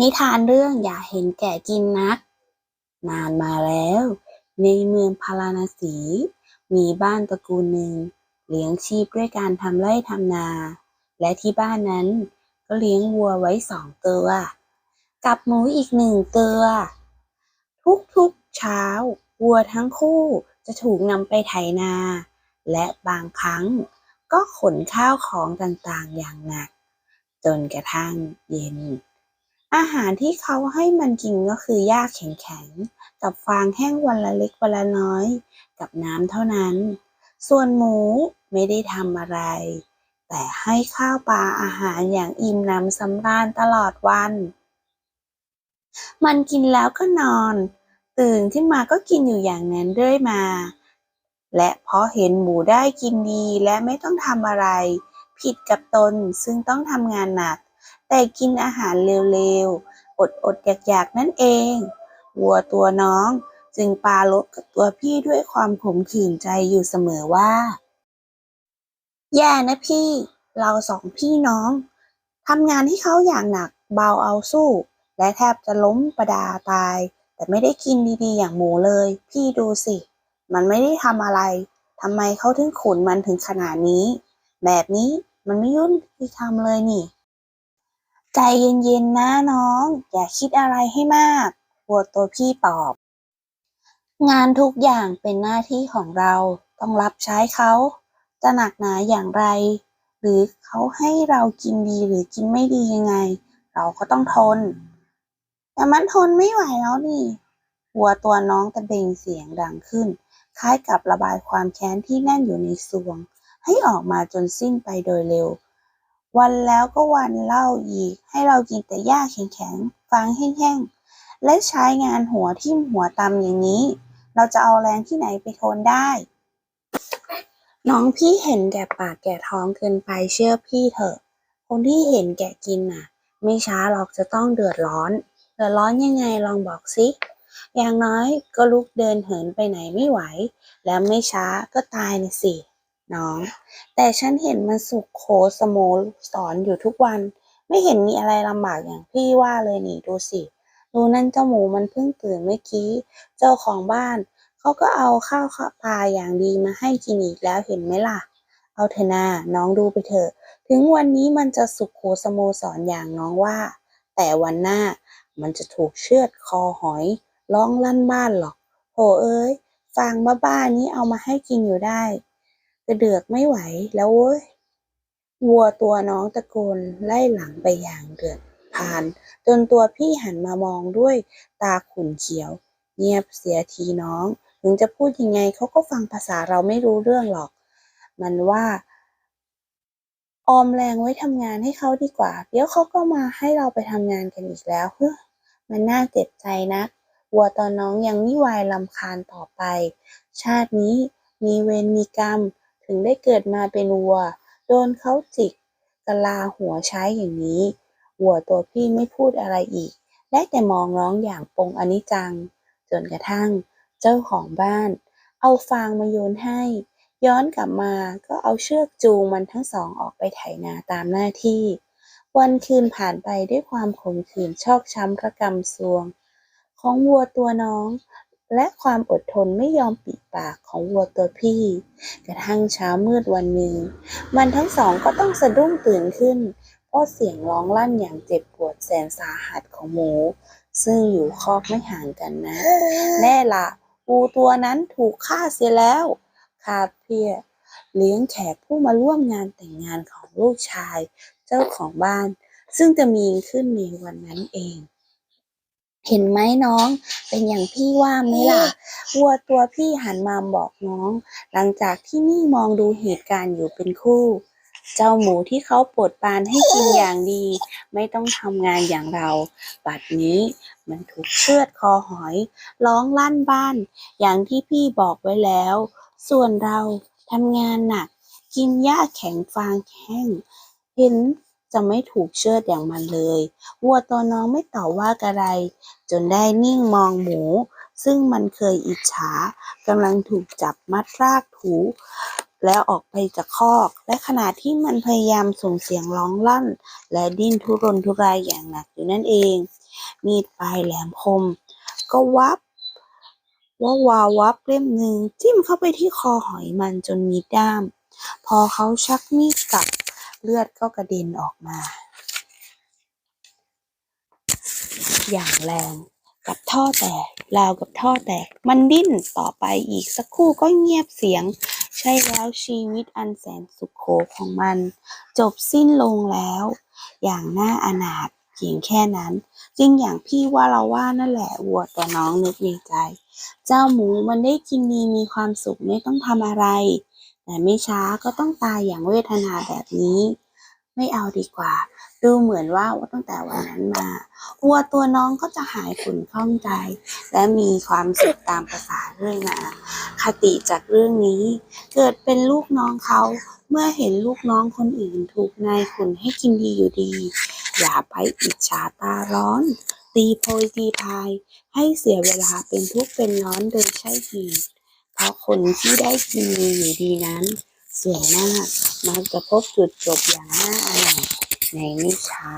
นิทานเรื่องอย่าเห็นแก่กินนัก นานมาแล้ว ในเมืองพาราณสี มีบ้านตระกูลหนึ่ง เลี้ยงชีพด้วยการทำไร่ทำนา และที่บ้านนั้น ก็เลี้ยงวัวไว้สองตัวกับหมูอีกหนึ่งตัว ทุกๆเช้า วัวทั้งคู่จะถูกนำไปไถนา และบางครั้งก็ขนข้าวของต่างๆอย่างหนัก จนกระทั่งเย็น อาหารที่เขาให้มันกินก็คือหญ้าแข็งๆ กับฟางแห้งวันละเล็กวันละน้อย กับน้ำเท่านั้น ส่วนหมูไม่ได้ทำอะไร แต่ให้ข้าวปลาอาหารอย่างอิ่มหนำสำราญตลอดวัน มันกินแล้วก็นอน ตื่นขึ้นมาก็กินอยู่อย่างนั้นเรื่อยมา และเพราะเห็นหมูได้กินดีและไม่ต้องทำอะไร ผิดกับตนซึ่งต้องทำงานหนัก แต่กินอาหารเร็วๆ อดๆ อยากๆ นั่นเอง วัวตัวน้องจึงปาลบกับตัวพี่ด้วยความขมขื่นใจอยู่เสมอว่า แย่นะพี่ เราสองพี่น้องทำงานให้เขาอย่างหนักเบาเอาสู้ และแทบจะล้มประดาตาย แต่ไม่ได้กินดีๆ อย่างหมูเลย พี่ดูสิ มันไม่ได้ทำอะไรทำไมเขาถึงขุนมันถึงขนาดนี้ แบบนี้มันไม่ยุ่นที่ทำเลยนี่ ใจเย็นๆนะน้อง อย่าคิดอะไรให้มากวัวตัวพี่ตอบ งานทุกอย่างเป็นหน้าที่ของเราต้องรับใช้เขา จะหนักหนาอย่างไร หรือเขาให้เรากินดีหรือกินไม่ดียังไง เราก็ต้องทน แต่มันทนไม่ไหวแล้วนี่วัวตัวน้องตะเบงเสียงดังขึ้น คล้ายกับระบายความแค้นที่แน่นอยู่ในสวง ให้ออกมาจนสิ้นไปโดยเร็ว วันแล้วก็วันเล่าอีก ให้เรากินแต่หญ้าแข็งๆฟางแห้งๆ และใช้งานหัวทิ่มหัวตำอย่างนี้ เราจะเอาแรงที่ไหนไปทนได้ น้องพี่เห็นแก่ปากแก่ท้องเกินไปเชื่อพี่เถอะ คนที่เห็นแก่กินน่ะ ไม่ช้าหรอกจะต้องเดือดร้อน เดือดร้อนยังไงลองบอกสิอย่างน้อยก็ลุกเดินเหินไปไหนไม่ไหว แล้วไม่ช้าก็ตายนะสิ น้อง แต่ฉันเห็นมันสุขโขสโมสอนอยู่ทุกวัน ไม่เห็นมีอะไรลำบากอย่างพี่ว่าเลยนี่ดูสิ ดูนั่นเจ้าหมูมันเพิ่งตื่นเมื่อกี้ เจ้าของบ้าน เขาก็เอาข้าวปลาอย่างดีมาให้กินอีกแล้วเห็นไหมล่ะ เอาเถอะนาน้องดูไปเถอะ ถึงวันนี้มันจะสุขโขสโมสรอย่างน้องว่า แต่วันหน้ามันจะถูกเชือดคอหอยร้องลั่นบ้านหรอกโหเอ้ยฟางบ้าๆนี้เอามาให้กินอยู่ได้ กระเดือกไม่ไหวแล้วเว้ยวัวตัวน้องตะโกนไล่หลังไปอย่างเดือดพล่าน จนตัวพี่หันมามองด้วยตาขุ่นเขียว เงียบเสียทีน้อง ถึงจะพูดยังไงเขาก็ฟังภาษาเราไม่รู้เรื่องหรอก มันว่า ออมแรงไว้ทำงานให้เขาดีกว่า เดี๋ยวเขาก็มาให้เราไปทำงานกันอีกแล้วเฮ้อมันน่าเจ็บใจนักวัวตอนน้องยังไม่วายลำคาญต่อไป ชาตินี้มีเวรมีกรรม ถึงได้เกิดมาเป็นวัว โดนเขาจิกกะลาหัวใช้อย่างนี้ วัวตัวพี่ไม่พูดอะไรอีก ได้แต่มองน้องอย่างปงอนิจจัง จนกระทั่งเจ้าของบ้าน เอาฟางมาโยนให้ ย้อนกลับมาก็เอาเชือกจูงมันทั้งสองออกไปไถนาตามหน้าที่ วันคืนผ่านไปด้วยความขมขื่นชอกช้ำระกำซวง ของวัวตัวน้อง และความอดทนไม่ยอมปิดปากของวัวตัวพี่ กระทั่งเช้ามืดวันหนึ่ง มันทั้งสองก็ต้องสะดุ้งตื่นขึ้น เพราะเสียงร้องลั่นอย่างเจ็บปวดแสนสาหัสของหมู ซึ่งอยู่คอกไม่ห่างกันนะ แน่ละปูตัวนั้นถูกฆ่าเสียแล้วข้าเพียเลี้ยงแขกผู้มาร่วมงานแต่งงานของลูกชาย เจ้าของบ้าน ซึ่งจะมีขึ้นในวันนั้นเอง เห็นไหมน้อง เป็นอย่างพี่ว่าไหมล่ะ วัวตัวพี่หันมาบอกน้อง หลังจากที่นี่มองดูเหตุการณ์อยู่เป็นคู่ เจ้าหมูที่เขาโปรดปรานให้กินอย่างดี ไม่ต้องทำงานอย่างเราบัดนี้มันถูกเชือดคอหอย ร้องลั่นบ้าน อย่างที่พี่บอกไว้แล้ว ส่วนเราทำงานหนัก กินหญ้าแข็งฟางแห้ง เห็น จะไม่ถูกเชือดอย่างมันเลยวัวตัวน้องไม่ต่อว่าอะไร จนได้นิ่งมองหมู ซึ่งมันเคยอิจฉากำลังถูกจับมัดรากถู แล้วออกไปจากคอก และขณะที่มันพยายามส่งเสียงร้องลั่น และดิ้นทุรนทุรายอย่างหนักอยู่นั่นเอง มีดปลายแหลมคม ก็วับว่าวาวับเล่มหนึ่งจิ้มเข้าไปที่คอหอยมันจนมีด้าม พอเขาชักมีดกลับ เลือดก็กระเด็นออกมา อย่างแรงกับท่อแตกราวกับท่อแตก มันดิ้นต่อไปอีกสักครู่ก็เงียบเสียง ใช่แล้วชีวิตอันแสนสุขโขของมัน จบสิ้นลงแล้ว อย่างน่าอนาถเพียงแค่นั้นจริงอย่างพี่ว่าเราว่านั่นแหละวัวตัวน้องนึกในใจ เจ้าหมูมันได้กินดีมีความสุขไม่ต้องทำอะไร แต่ไม่ช้าก็ต้องตายอย่างเวทนาแบบนี้ ไม่เอาดีกว่า ดูเหมือนว่าตั้งแต่วันนั้นมาวัวตัวน้องก็จะหายขุ่นข้องใจ และมีความสุขตามประสาเรื่อยมาคติจากเรื่องนี้ เกิดเป็นลูกน้องเขาเมื่อเห็นลูกน้องคนอื่นถูกนายขุนให้กินดีอยู่ดี อย่าไปอิจฉาตาร้อน ตีโพยตีพาย ให้เสียเวลาเป็นทุกข์เป็นร้อนโดยใช่เหตุ เพราะคนที่ได้กินีอยู่ดีนั้น ส่วนมากมักจะพบจุดจบอย่างน่าอนายในไม่ช้า